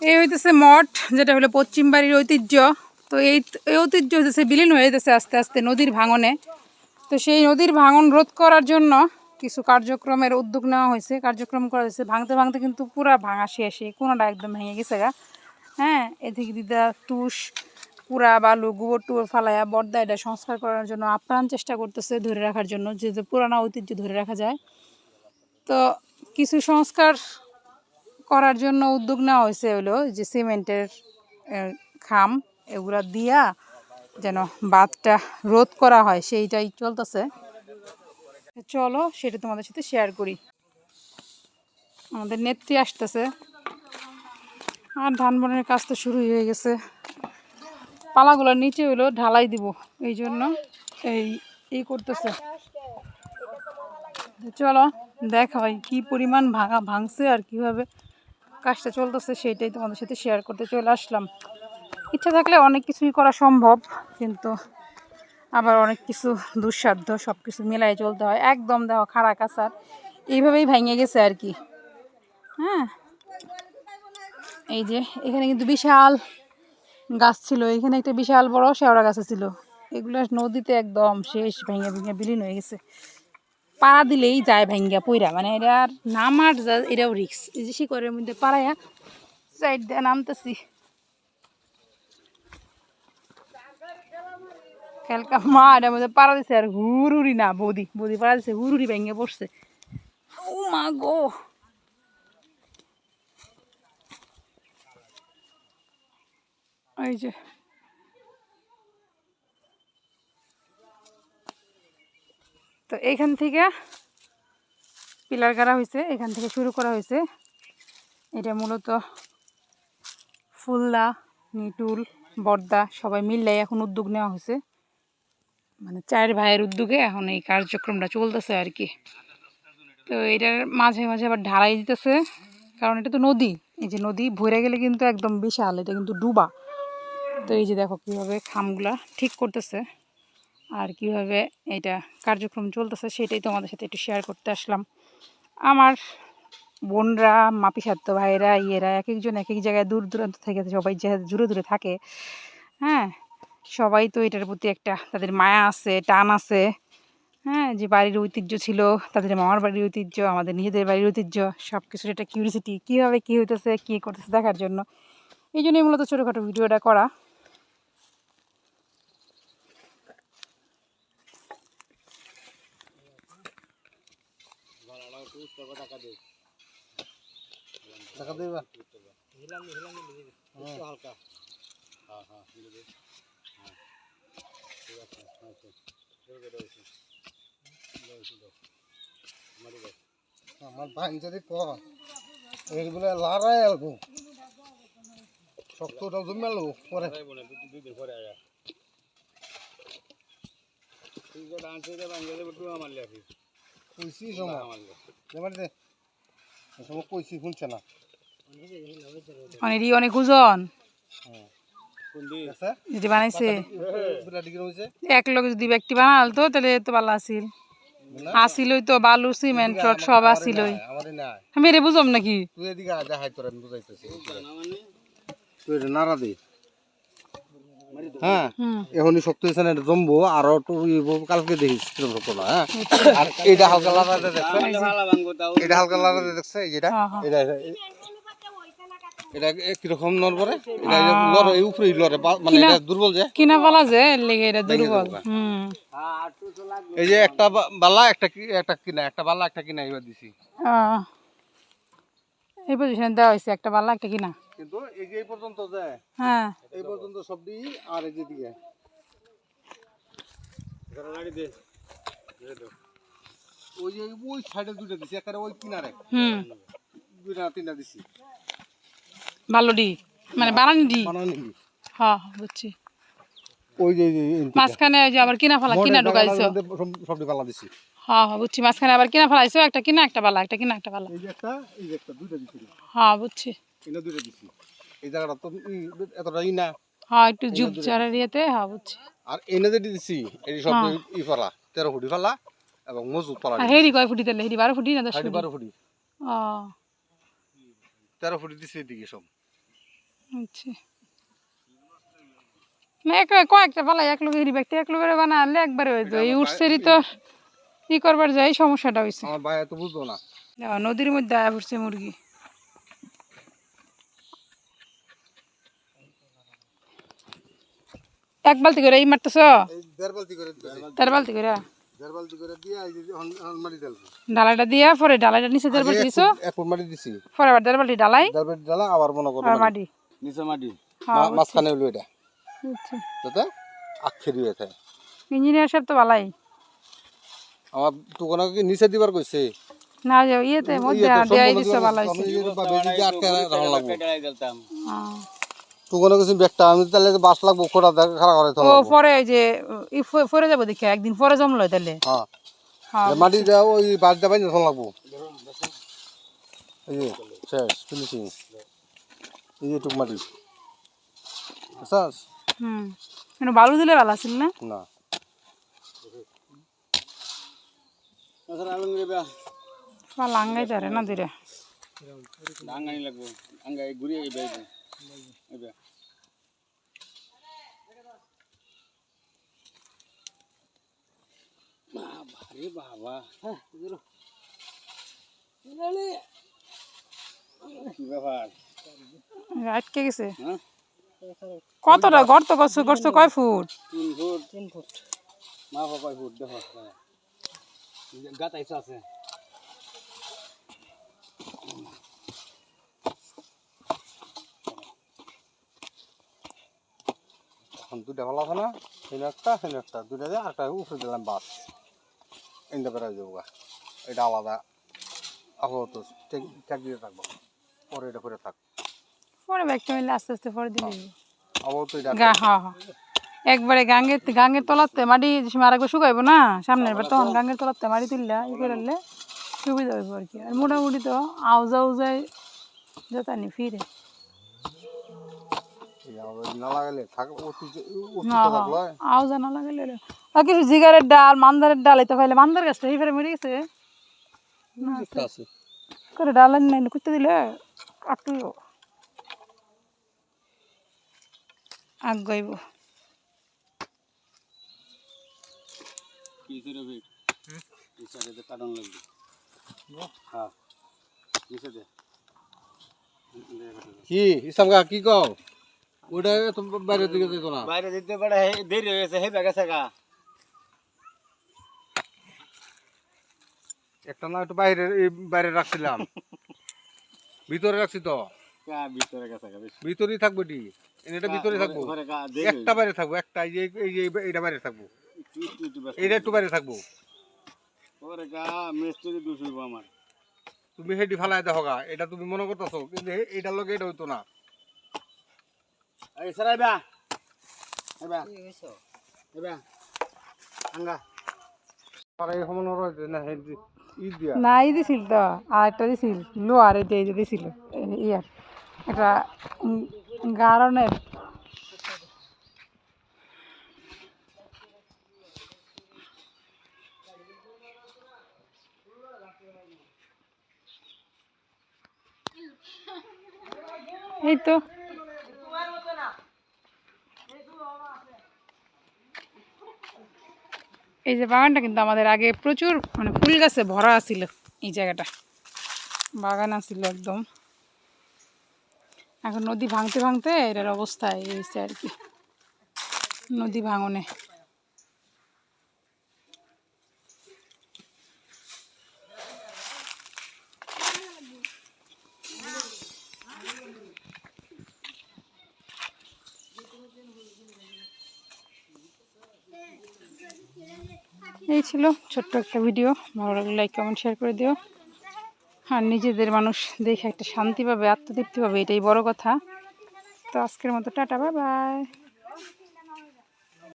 এই হইতেছে মঠ, যেটা হলো পশ্চিম বাড়ির ঐতিহ্য। তো এই ঐতিহ্য হইতেছে বিলীন হয়ে যেতেছে আস্তে আস্তে নদীর ভাঙনে। তো সেই নদীর ভাঙন রোধ করার জন্য কিছু কার্যক্রমের উদ্যোগ নেওয়া হয়েছে। কার্যক্রম করা হয়েছে ভাঙতে ভাঙতে কিন্তু পুরা ভাঙা শেষে। কোনোটা একদম ভেঙে গেছে গা। হ্যাঁ এদিকে দিদা তুষ, পুরা বালু, গোবর টুবর ফালাইয়া বর্দা এটা সংস্কার করার জন্য আপ্রাণ চেষ্টা করতেছে ধরে রাখার জন্য যে পুরানো ঐতিহ্য ধরে রাখা যায়। তো কিছু সংস্কার করার জন্য উদ্যোগ নেওয়া হয়েছে হলো যে সিমেন্টের খাম এগুলা দিয়া যেন বাঁধটা রোধ করা হয়, সেইটাই চলতেছে। চলো সেটা তোমাদের সাথে শেয়ার করি। আমাদের নেত্রী আসতেছে। আর ধান বনের কাজ তো শুরু হয়ে গেছে। পালাগুলোর নিচে হলো ঢালাই দিব, এই জন্য এই এই করতেছে। চলো দেখা হয় কি পরিমাণ ভাঙা, ভাঙছে আর কীভাবে কাজটা চলতেছে, সেইটাই তোমাদের সাথে শেয়ার করতে চলে আসলাম। ইচ্ছা থাকলে অনেক কিছুই করা সম্ভব, কিন্তু আবার অনেক কিছু দুঃসাধ্য সব কিছু মিলাই চলতে হয়। একদম দেখো খাড়া কাছার এইভাবেই ভেঙে গেছে আর কি। হ্যাঁ? এই যে, এখানে কিন্তু বিশাল গাছ ছিল, এখানে একটা বিশাল বড় শেওড়া গাছ ছিল। এগুলো নদীতে একদম শেষ ভেঙে ভেঙে বিলীন হয়ে গেছে। পাড়া দিলেই যায় ভেঙ্গা পইরা। মানে এটা আর নামার যা- এটাও রিক্স এই যে শিকড়ের মধ্যে পাড়াইয়া সাইড দিয়ে নামতেছি। খেলকা মা, এটার মধ্যে পাড়া দিছে আর হুরুরি না, বৌদি। বৌদি পাড়া দিছে হুরুরি ভেঙে পড়ছে। ও মা গো। এই যে এইখান থেকে পিলার গাড়া হয়েছে, এখান থেকে শুরু করা হয়েছে। এটা মূলত ফুলদা, নিটুল, বর্দা সবাই মিললে এখন উদ্যোগ নেওয়া হয়েছে। মানে চার ভাইয়ের উদ্যোগে এখন এই কার্যক্রমটা চলতেছে আর কি। তো এটার মাঝে মাঝে আবার ঢালাই দিতেছে, কারণ এটা তো নদী। এই যে নদী ভরে গেলে কিন্তু একদম বিশাল, এটা কিন্তু ডুবা। তো এই যে দেখো কীভাবে খামগুলা ঠিক করতেছে। আর কীভাবে এটা কার্যক্রম চলতেছে সেটাই তোমাদের সাথে একটু শেয়ার করতে আসলাম। আমার বোনরা মাপি সাত্য ভাইয়েরা, ইয়েরা এক একজন এক এক জায়গায় দূর দূরান্ত থেকে সবাই যে দূরে দূরে থাকে হ্যাঁ সবাই তো এটার প্রতি একটা তাদের মায়া আছে, টান আছে হ্যাঁ যে বাড়ির ঐতিহ্য ছিল, তাদের মামার বাড়ির ঐতিহ্য, আমাদের নিজেদের বাড়ির ঐতিহ্য সব কিছুর একটা কিউরিসিটি কীভাবে কী হইতেছে, কী করতেছে দেখার জন্য। এই জন্যই মূলত ছোটোখাটো ভিডিওটা করা। টাকা দেবা আমার ভাই যদি ক এইগুলো লাড়াই আলবো শক্তটা জমে আলবো পরে কইছি সময় এবার দে এই সময় কইছি শুনছে না? অনেকই অনেক ওজন যদি বানাইছে। ডিগ্রি হয়েছে? এক লোক যদি ব্যক্তি বানাল তো তাহলে তো ভালো আছিল। আসিলই তো বালু সিমেন্ট সব নাই আমি বুঝলাম নাকি? তুই এদিকে দেখাই তোর আমি বুঝাইতেছি। তুই নাড়া দে। হ্যাঁ হুম। এখনই শক্ত হয়েছে না জমবো আরও কালকে দেখিস হ্যাঁ? আর এইটা হালকা দেখছে? এটা হালকা দেখছে যেটা? হ্যাঁ, হ্যাঁ। এটা এটা- এটা কীরকম নড়বরে? এটা লড়ে এই উপরে লড়ে মানে এটা দুর্বল যে? কিনা পালা যে লেগে এটা দুর্বল। হুম। এই যে একটা বালা একটা কি- একটা কিনা একটা বালা একটা কিনা এবার দিছি। এই পজিশনে দেওয়া হয়েছে একটা পাল্লা একটা কিনা। কিন্তু এই যে এই পর্যন্ত যে হ্যাঁ। এই পর্যন্ত সবটি আর এই যে দিকে ওই যে ওই সাইডে দুটো দিছি একেবারে ওই কিনারে। হুম। দুইটা তিনটা দিছি। ভালো ডি মানে বানানি ডি বানানো নাকি হ্যাঁ বুঝছি। ওই যে মাঝখানে ওই যে আবার কিনা ফেলা কিনা ঢুকাইছো? সবটি দিছি। হ্যাঁ হ্যাঁ বুঝছি। মাঝখানে আবার কিনা ফেলাইছো? একটা কিনা একটা বালা একটা কিনা একটা পালা এই যে একটা এই যে একটা দুইটা দিছি। হ্যাঁ বুঝছি। এটা দুইটা দিছি। এই জায়গাটা তো এতটা ই না। হ্যাঁ একটু চারের ইয়েতে হ্যাঁ বুঝছি। আর এনে যেটি দিছি এটি সব হ্যাঁ। ই পালা তেরো ফুটি পালা এবং পালা আর হেরি কয় ফুটি তাহলে হেরি বারো ফুটি না দশ ফুটি? বারো ফুটি। ও। তেরো ফুটি দিছি এদিকে সব। আচ্ছা। না এক কয়েকটা পালাই এক লোকের এক লোকের বানালে একবারে হয়ে যায়। এই উঠছেরই তো ই করবার যায় সমস্যাটা হয়েছে আমার ভাই এত বুঝতো না নদীর মধ্যে আয়া পড়ছে মুরগি। এক বালতি করে এই মারতেছ? দেড় বালতি করে দিয়ে পরে নিচে দেড় বালতি দিছো? এক মাটি দিছি। পরে আবার দেড় বালতি ডালাই দেড় বালতি ডালা আবার মনে করো মাটি। নিচে মাটি। হ্যাঁ মাঝখানে হলো এটা। আচ্ছা। যাতে হয়ে থাকে ইঞ্জিনিয়ার সাহেব তো ভালাই। আমার টুকনা কি নিচে দিবার কইছে? না ইয়েতে মধ্যে দেয়াই দিছে ভালো হয়েছে টুকনা কিছু ব্যাগটা আমি তাহলে বাস লাগবো খোটা খারাপ করে তো ও পরে যে পরে যাব দেখে একদিন পরে জমলো তাহলে? হ্যাঁ। হ্যাঁ মাটি দেওয়া ওই বাস দেবাই না লাগবো। এই যে শেষ ফিনিশিং এই যে টুক মাটি। হুম। বালু দিলে ভালো আছিল না? না। ভালো আঙ্গাই তারে না দিরে আঙ্গানি লাগবো আঙ্গাই ঘুরিয়ে বাইরে বাবা রে কি ব্যাপার? আটকে গেছে। হ্যাঁ? কতটা গর্ত করছ করছ কয় ফুট? তিন ফুট। তিন ফুট। মা বাবা ফুট? দেখো আছে। এখন দুটা ভালো আছে না? একটা একটা। দুটা দিয়ে একটা উপরে দিলাম বাস। ইন্দা এটা আলাদা আপাতত দিয়ে থাকব। পরে এটা করে থাক। পরে ব্যাগটা মিলে আস্তে আস্তে পরে দিলে আপাতত এটা হ্যাঁ হ্যাঁ। একবারে গাঙ্গের গাঙ্গের তলাতে মাটি আরেকবার শুকাইবো না সামনের বার তখন গাঙ্গের তলাতে মাটি তুললা ই করলে সুবিধা হইব আর কি। আর মোটামুটি তো আউজা উজাই যতানি ফিরে। না লাগালে থাক হ্যাঁ হ্যাঁ। আউজা না লাগালে। আর কিছু জিগারের ডাল মান্দারের ডাল এই তো ফাইলে মান্দার গাছটা এই ফেরে মরে গেছে। করে ডাল নাই করতে দিলে আটু আগ গাইব। লাগবে। হ্যাঁ কি ইসলাম কা কি কও? ওটা বাইরে দিকে যেত না। বাইরে দিতে পারে দেরি হয়ে গেছে হে গেছে একটা না একটু বাইরে এই বাইরে রাখছিলাম। ভিতরে রাখছি তো। কা ভিতরে ভিতরেই থাকব ডি এটা ভিতরে থাকব। একটা বাইরে থাকব একটা এই যে এই এইটা বাইরে থাকব। এইটা একটু বাইরে থাকব। ওরে গা মিস্ত্রি দোষ আমার। তুমি হেডি ফালাই দেখো গা এটা তুমি মনে করতেছো কিন্তু এ- এইটার লগে এটা হইতো না। এই সরাই বা এবা এবা আঙ্গা। এই না ই দিয়া। না ই দিছিল তো আর দিছিল লোহার এই দিছিল ইয়ার। এটা গারণের এই তো। এই যে বাগানটা কিন্তু আমাদের আগে প্রচুর মানে ফুল গাছে ভরা ছিল এই জায়গাটা। বাগান আছিল একদম। এখন নদী ভাঙতে ভাঙতে এটার অবস্থা এই হয়েছে আর কি। নদী ভাঙনে। এই ছিল ছোট্ট একটা ভিডিও। ভালো লাগলে লাইক কমেন্ট শেয়ার করে দিও। আর নিজেদের মানুষ দেখে একটা শান্তি পাবে, আত্মতৃপ্তি পাবে, এটাই বড় কথা। তো আজকের মতো টাটা বাই বাই